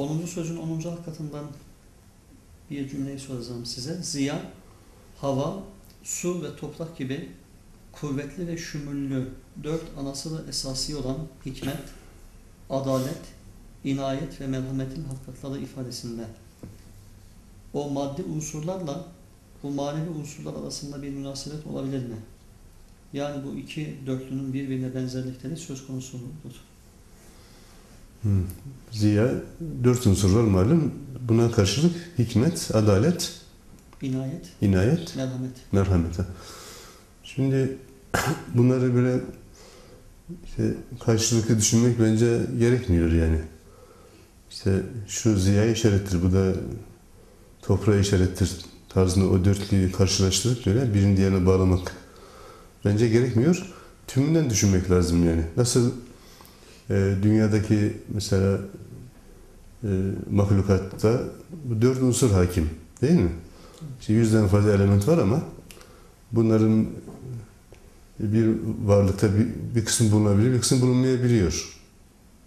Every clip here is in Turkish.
10. sözün 10. hakikatinden bir cümleyi soracağım size. Ziya, hava, su ve toprak gibi kuvvetli ve şümüllü dört anası ve esası olan hikmet, adalet, inayet ve merhametin hakikatları ifadesinde o maddi unsurlarla bu manevi unsurlar arasında bir münasebet olabilir mi? Yani bu iki dörtlünün birbirine benzerlikleri söz konusu mudur? Ziya dört unsur var malum. Buna karşılık hikmet, adalet, İnayet, inayet, merhamet. merhamet. Şimdi bunları böyle işte karşılıklı düşünmek bence gerekmiyor yani. İşte şu ziyaya işarettir, bu da toprağa işarettir tarzında o dörtlüyü karşılaştırıp böyle birini diğerine bağlamak bence gerekmiyor. Tümünden düşünmek lazım yani. Nasıl e, dünyadaki mesela e, mahlukatta bu dört unsur hakim değil mi? İşte yüzden fazla element var ama bunların bir varlıkta bir, bir kısım bulunabilir, bir kısım bulunmayabiliyor.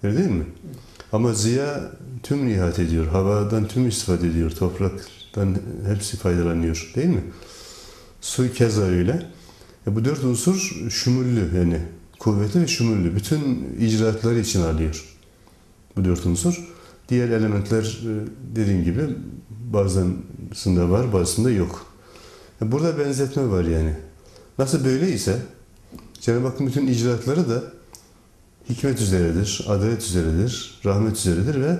Öyle değil mi? Ama ziya tüm nihat ediyor. Havadan tüm istifade ediyor. Topraktan hepsi faydalanıyor. Değil mi? Su keza öyle. E bu dört unsur şümüllü yani kuvvetli ve şümüllü. Bütün icraatları için alıyor. Bu dört unsur. Diğer elementler e, dediğim gibi bazısında var, bazısında yok. E burada benzetme var yani. Nasıl böyleyse Cenab-ı Hakk'ın bütün icraatları da hikmet üzeredir, adalet üzeredir, rahmet üzeredir ve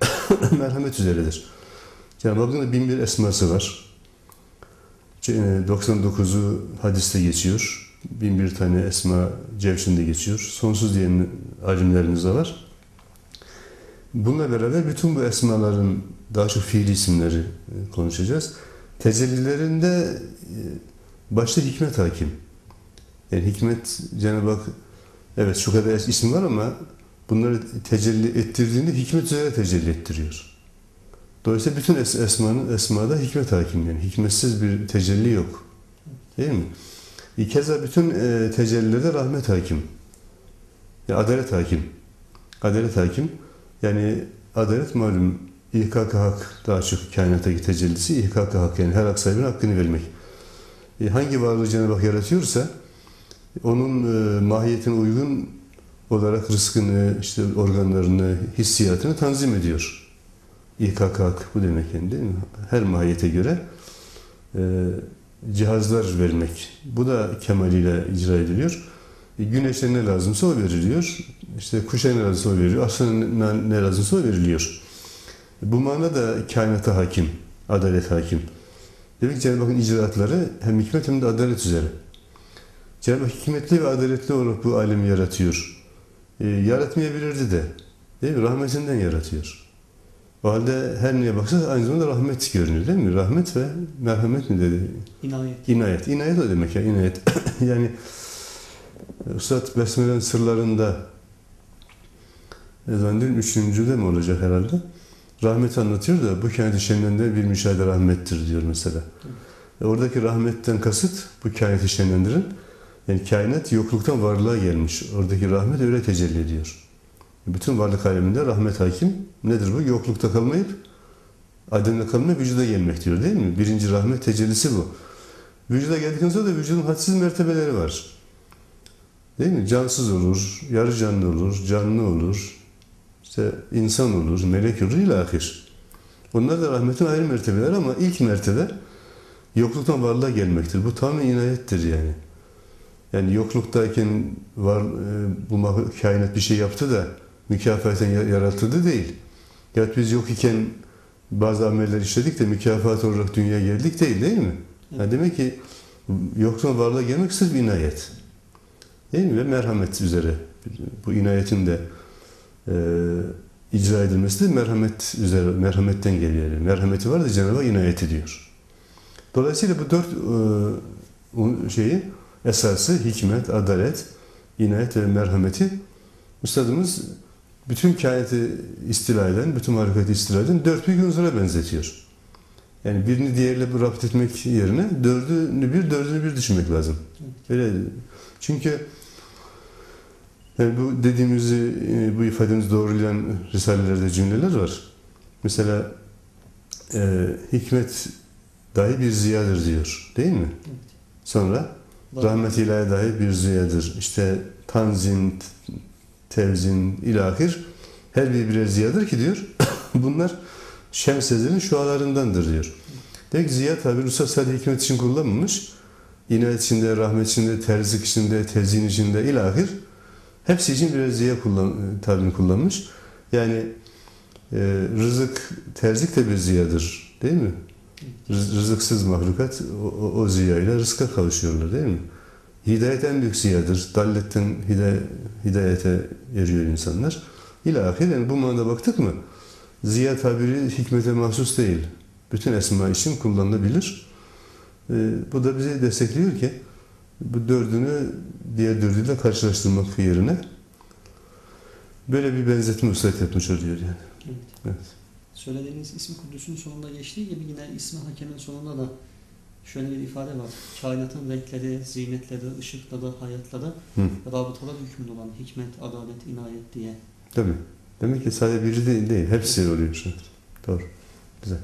merhamet üzeredir. Cenab-ı Hakk'ın da bin bir esması var. 99'u hadiste geçiyor. Bin bir tane esma cevşinde geçiyor. Sonsuz diyen alimlerimiz de var. Bununla beraber bütün bu esmaların daha çok fiili isimleri konuşacağız. Tecellilerinde başta hikmet hakim. Yani hikmet Cenab-ı Hak evet şu kadar isim var ama bunları tecelli ettirdiğinde hikmet üzere tecelli ettiriyor. Dolayısıyla bütün es esmanın esmada hikmet hakim yani. Hikmetsiz bir tecelli yok. Değil mi? Keza bütün e, tecellilerde rahmet hakim. Yani adalet hakim. Adalet hakim. Yani adalet malum ihkak hak daha çok kainattaki tecellisi ihkak hak yani her hak sahibine hakkını vermek. E, hangi varlığı Cenab-ı Hak yaratıyorsa onun e, mahiyetine uygun olarak rızkını, işte organlarını, hissiyatını tanzim ediyor. İhkak hak bu demek yani değil mi? Her mahiyete göre e, cihazlar vermek. Bu da kemaliyle icra ediliyor. E, güneşe ne lazımsa o veriliyor. İşte kuşa ne lazımsa o veriliyor. Aslında ne lazımsa o veriliyor. Bu manada kainata hakim, adalet hakim. Demek ki Cenab-ı Hakk'ın icraatları hem hikmet hem de adalet üzere. Cenab-ı Hak hikmetli ve adaletli olarak bu alemi yaratıyor. E, yaratmayabilirdi de. Değil mi? Rahmetinden yaratıyor. O halde her neye baksa aynı zamanda rahmet görünüyor değil mi? Rahmet ve merhamet mi dedi? İnayet. İnayet. İnayet o demek ya inayet. yani Üstad Besmele'nin sırlarında ne zannediyorum üçüncüde mi olacak herhalde? Rahmet anlatıyor da bu kainat şenlendiren bir müşahede rahmettir diyor mesela. E oradaki rahmetten kasıt bu kainatı şenlendiren yani kainat yokluktan varlığa gelmiş. Oradaki rahmet öyle tecelli ediyor. Bütün varlık aleminde rahmet hakim. Nedir bu? Yoklukta kalmayıp ademde kalmayıp vücuda gelmek diyor değil mi? Birinci rahmet tecellisi bu. Vücuda geldikten sonra da vücudun hadsiz mertebeleri var. Değil mi? Cansız olur, yarı canlı olur, canlı olur, işte insan olur, melek olur, ilahir. Bunlar da rahmetin ayrı mertebeler ama ilk mertebe yokluktan varlığa gelmektir. Bu tamamen inayettir yani. Yani yokluktayken var bu kainat bir şey yaptı da mükafatın yaratıldı değil. Ya biz yok iken bazı ameller işledik de mükafat olarak dünyaya geldik değil değil mi? Yani demek ki yoktan varlığa gelmek sırf inayet. Değil mi? Ve merhamet üzere. Bu inayetin de e, icra edilmesi de merhamet üzere, merhametten geliyor. Merhameti var da Cenab-ı Hak inayet ediyor. Dolayısıyla bu dört e, şeyi esası hikmet, adalet, inayet ve merhameti Üstadımız bütün kainatı istila eden, bütün harekatı istila eden dört büyük unsura benzetiyor. Yani birini diğeriyle bir rapt etmek yerine dördünü bir, dördünü bir düşünmek lazım. Öyle. Çünkü yani bu dediğimizi, bu ifademizi doğrulayan risalelerde cümleler var. Mesela e, hikmet dahi bir ziyadır diyor. Değil mi? Evet. Sonra rahmet ilahi dahi bir ziyadır. İşte tanzim, tevzin, ilahir her biri birer ziyadır ki diyor. Bunlar Şems Ezel'in şualarındandır diyor. Demek ki ziya tabiri Üstad sadece hikmet için kullanmamış. İnayet içinde, rahmet içinde, terzik içinde, tezyin içinde, ilahir hepsi için birer ziya kullan, tabirini kullanmış. Yani e, rızık, terzik de bir ziyadır değil mi? Rız- Rızıksız mahlukat o, o, o ziyayla rızka kavuşuyorlar değil mi? Hidayet en büyük ziyadır. Dalletten hidayete, hidayete eriyor insanlar. İlahir yani bu manada baktık mı? Ziya tabiri hikmete mahsus değil. Bütün esma için kullanılabilir. Ee, bu da bizi destekliyor ki bu dördünü diğer dördüyle karşılaştırmak yerine böyle bir benzetme üstet yapmış oluyor yani. Evet. Evet. Söylediğiniz ismi Kudüs'ün sonunda geçtiği gibi yine ismi Hakem'in sonunda da şöyle bir ifade var. Kainatın renkleri, zinetleri, ışıkları, hayatları, Hı. rabıtalar hükmünde olan hikmet, adalet, inayet diye. Tabii. Demek ki sadece biri değil, değil. Hepsi oluyor. Doğru. Güzel.